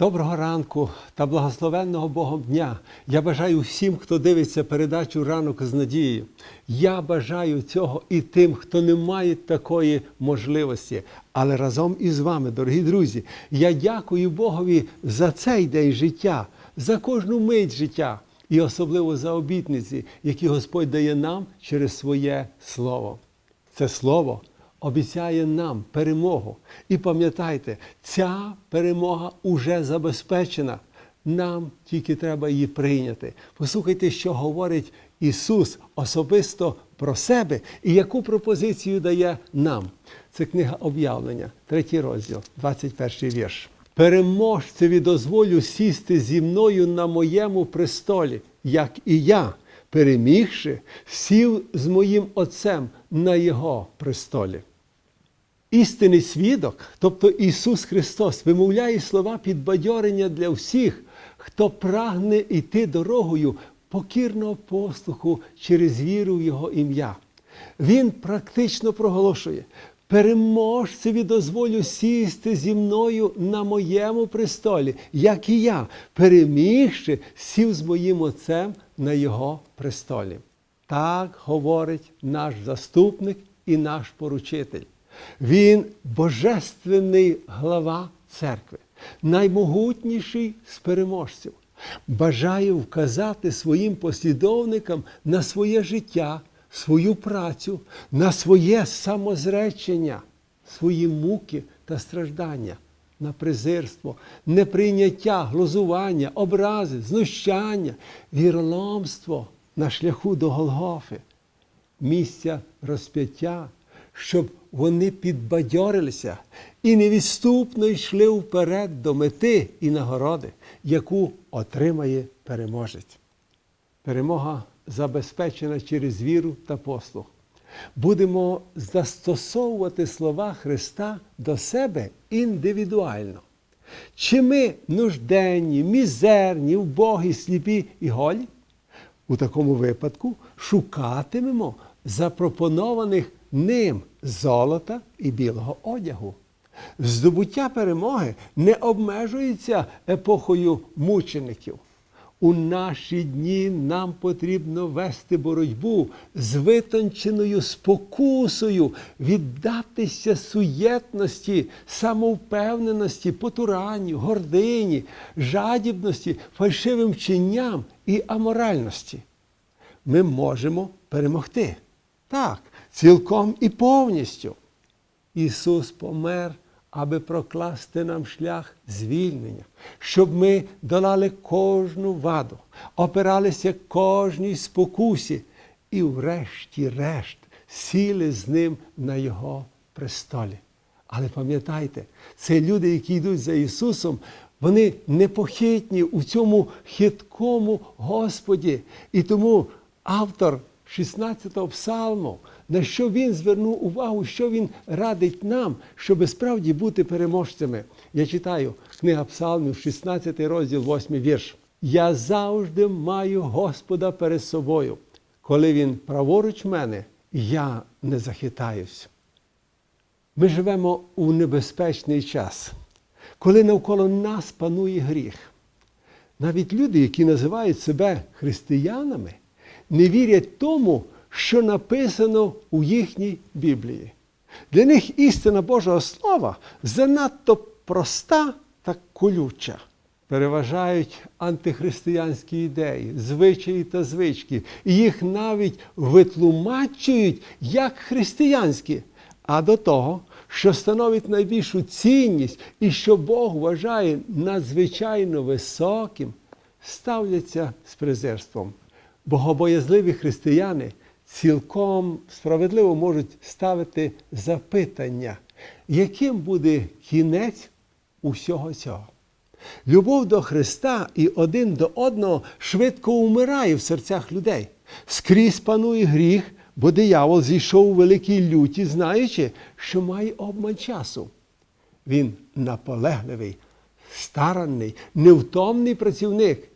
Доброго ранку та благословенного Богом дня. Я бажаю всім, хто дивиться передачу ранок з надією. Я бажаю цього і тим, хто не має такої можливості. Але разом із вами, дорогі друзі, я дякую Богові за цей день життя, за кожну мить життя і особливо за обітниці, які Господь дає нам через своє слово. Це слово обіцяє нам перемогу. І пам'ятайте, ця перемога уже забезпечена. Нам тільки треба її прийняти. Послухайте, що говорить Ісус особисто про себе і яку пропозицію дає нам. Це книга об'явлення, третій розділ, 21 вірш. Переможцеві дозволю сісти зі мною на моєму престолі, як і я, перемігши, сів з моїм Отцем на Його престолі. Істинний свідок, тобто Ісус Христос, вимовляє слова підбадьорення для всіх, хто прагне йти дорогою покірного послуху через віру в Його ім'я. Він практично проголошує: переможцеві дозволю сісти зі мною на моєму престолі, як і я, перемігши, сів з моїм Отцем на Його престолі. Так говорить наш заступник і наш поручитель. Він божественний глава церкви, наймогутніший з переможців. Бажає вказати своїм послідовникам на своє життя, свою працю, на своє самозречення, свої муки та страждання, на презирство, неприйняття, глузування, образи, знущання, віроломство на шляху до Голгофи, місця розп'яття, щоб вони підбадьорилися і невідступно йшли вперед до мети і нагороди, яку отримає переможець. Перемога забезпечена через віру та послуг. Будемо застосовувати слова Христа до себе індивідуально. Чи ми нужденні, мізерні, вбогі, сліпі і голі? У такому випадку шукатимемо запропонованих ним золота і білого одягу. Здобуття перемоги не обмежується епохою мучеників. У наші дні нам потрібно вести боротьбу з витонченою спокусою, віддатися суєтності, самовпевненості, потуранню, гордині, жадібності, фальшивим вченням і аморальності. Ми можемо перемогти. Так, цілком і повністю. Ісус помер, аби прокласти нам шлях звільнення, щоб ми долали кожну ваду, опиралися кожній спокусі і, врешті-решт, сіли з ним на Його престолі. Але пам'ятайте, це люди, які йдуть за Ісусом, вони непохитні у цьому хиткому Господі. І тому автор 16-го псалму, на що він звернув увагу, що він радить нам, щоб справді бути переможцями. Я читаю книга Псалмів, 16 розділ, 8 вірш. Я завжди маю Господа перед собою. Коли він праворуч мене, я не захитаюсь. Ми живемо у небезпечний час, коли навколо нас панує гріх. Навіть люди, які називають себе християнами, не вірять тому, що написано у їхній Біблії. Для них істина Божого Слова занадто проста та колюча. Переважають антихристиянські ідеї, звичаї та звички, і їх навіть витлумачують як християнські, а до того, що становить найбільшу цінність і що Бог вважає надзвичайно високим, ставляться з презирством. Богобоязливі християни цілком справедливо можуть ставити запитання, яким буде кінець усього цього. Любов до Христа і один до одного швидко умирає в серцях людей. Скрізь панує гріх, бо диявол зійшов у великій люті, знаючи, що має обман часу. Він наполегливий, старанний, невтомний працівник.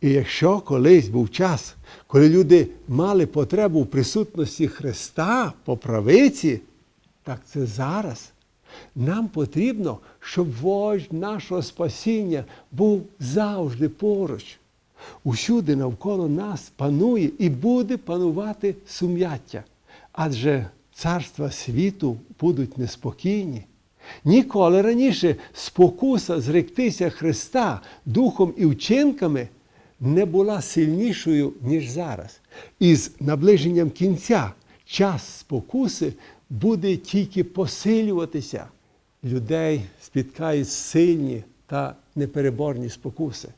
І якщо колись був час, коли люди мали потребу в присутності Христа по правиці, так це зараз. Нам потрібно, щоб вождь нашого спасіння був завжди поруч. Усюди навколо нас панує і буде панувати сум'яття, адже царства світу будуть неспокійні. Ніколи раніше спокуса зректися Христа духом і вчинками не була сильнішою, ніж зараз. І з наближенням кінця час спокуси буде тільки посилюватися. Людей спіткають сильні та непереборні спокуси.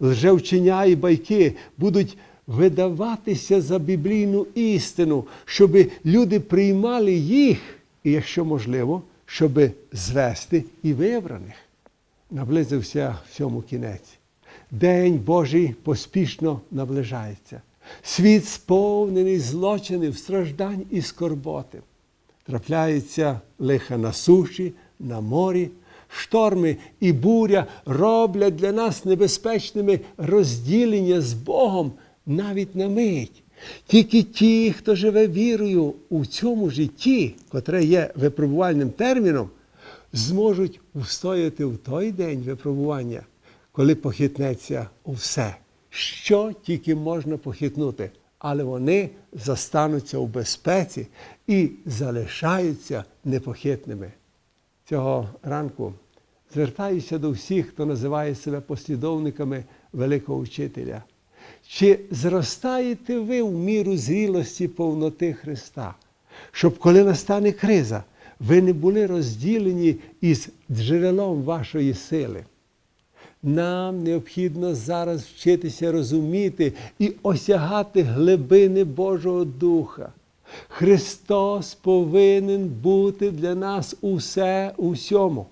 Лжевчення і байки будуть видаватися за біблійну істину, щоб люди приймали їх, і, якщо можливо, щоб звести і вибраних. Наблизився всьому кінець. День Божий поспішно наближається. Світ сповнений злочинів, страждань і скорботи. Трапляється лиха на суші, на морі, шторми і буря роблять для нас небезпечними розділення з Богом навіть на мить. Тільки ті, хто живе вірою у цьому житті, котре є випробувальним терміном, зможуть встояти в той день випробування, коли похитнеться усе, що тільки можна похитнути, але вони застануться у безпеці і залишаються непохитними. Цього ранку звертаюся до всіх, хто називає себе послідовниками великого вчителя. Чи зростаєте ви в міру зрілості повноти Христа, щоб коли настане криза, ви не були розділені із джерелом вашої сили? Нам необхідно зараз вчитися розуміти і осягати глибини Божого Духа. Христос повинен бути для нас усе у всьому,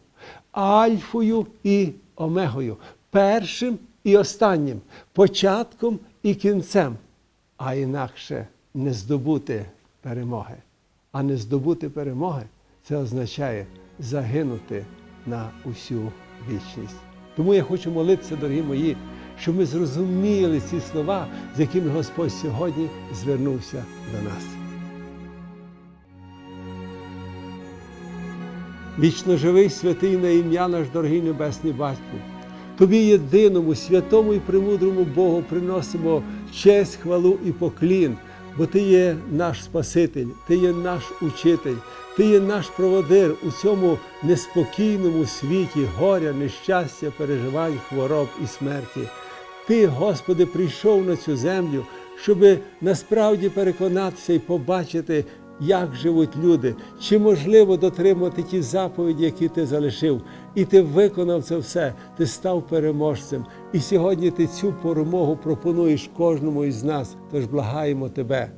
альфою і омегою, першим і останнім, початком і кінцем, а інакше не здобути перемоги. А не здобути перемоги це означає загинути на усю вічність. Тому я хочу молитися, дорогі мої, щоб ми зрозуміли ці слова, з якими Господь сьогодні звернувся до нас. Вічно живий святий на ім'я наш дорогий Небесний Батько. Тобі єдиному, святому і премудрому Богу приносимо честь, хвалу і поклін, бо Ти є наш Спаситель, Ти є наш учитель, Ти є наш проводир у цьому неспокійному світі горя, нещастя, переживань, хвороб і смерті. Ти, Господи, прийшов на цю землю, щоб насправді переконатися і побачити, як живуть люди, чи можливо дотримати ті заповіді, які ти залишив. І ти виконав це все, ти став переможцем. І сьогодні ти цю перемогу пропонуєш кожному із нас. Тож благаємо тебе.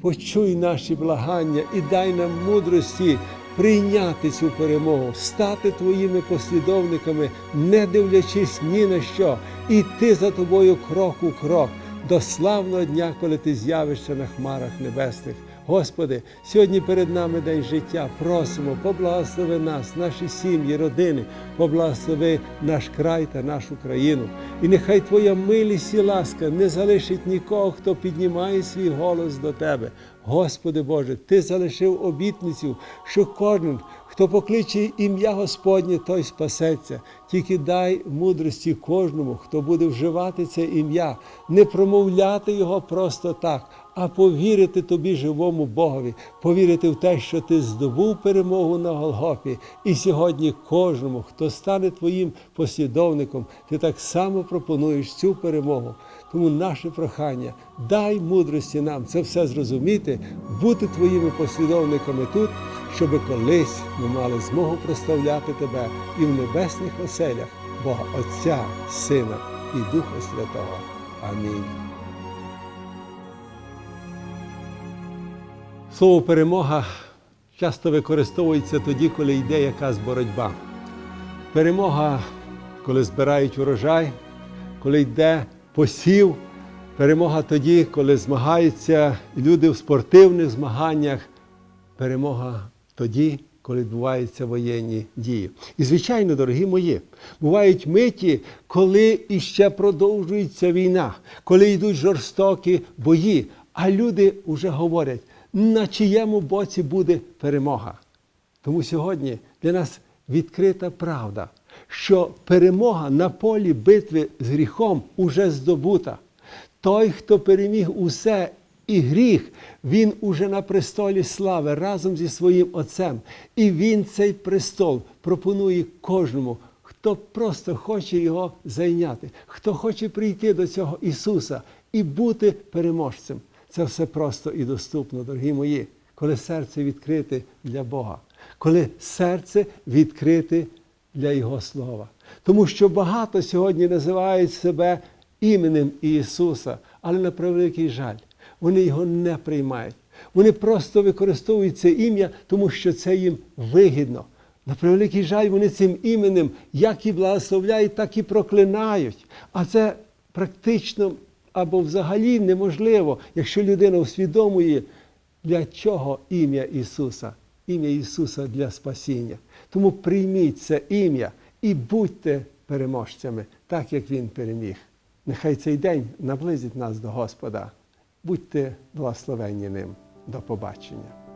Почуй наші благання і дай нам мудрості прийняти цю перемогу, стати твоїми послідовниками, не дивлячись ні на що, іти за тобою крок у крок до славного дня, коли ти з'явишся на хмарах небесних. Господи, сьогодні перед нами день життя. Просимо, поблагослови нас, наші сім'ї, родини, поблагослови наш край та нашу країну. І нехай Твоя милість і ласка не залишить нікого, хто піднімає свій голос до Тебе. Господи Боже, Ти залишив обітницю, що кожен, хто покличе ім'я Господнє, той спасеться. Тільки дай мудрості кожному, хто буде вживати це ім'я, не промовляти його просто так, а повірити тобі, живому Богові, повірити в те, що ти здобув перемогу на Голгофі. І сьогодні кожному, хто стане твоїм послідовником, ти так само пропонуєш цю перемогу. Тому наше прохання, дай мудрості нам це все зрозуміти, бути твоїми послідовниками тут, щоб колись ми мали змогу прославляти тебе і в небесних оселях Бога Отця, Сина і Духа Святого. Амінь. Слово перемога часто використовується тоді, коли йде якась боротьба. Перемога, коли збирають урожай, коли йде посів, перемога тоді, коли змагаються люди в спортивних змаганнях, перемога тоді, коли відбуваються воєнні дії. І, звичайно, дорогі мої, бувають миті, коли іще продовжується війна, коли йдуть жорстокі бої, а люди вже говорять, на чиєму боці буде перемога. Тому сьогодні для нас відкрита правда, що перемога на полі битви з гріхом уже здобута. Той, хто переміг усе і гріх, він уже на престолі слави разом зі своїм Отцем. І він цей престол пропонує кожному, хто просто хоче його зайняти, хто хоче прийти до цього Ісуса і бути переможцем. Це все просто і доступно, дорогі мої, коли серце відкрите для Бога, коли серце відкрите для Його Слова. Тому що багато сьогодні називають себе іменем Ісуса, але на превеликий жаль, вони його не приймають. Вони просто використовують це ім'я, тому що це їм вигідно. На превеликий жаль, вони цим іменем як і благословляють, так і проклинають. А це практично або взагалі неможливо, якщо людина усвідомує, для чого ім'я Ісуса. Ім'я Ісуса для спасіння. Тому прийміть це ім'я і будьте переможцями, так як Він переміг. Нехай цей день наблизить нас до Господа. Будьте благословенні ним. До побачення.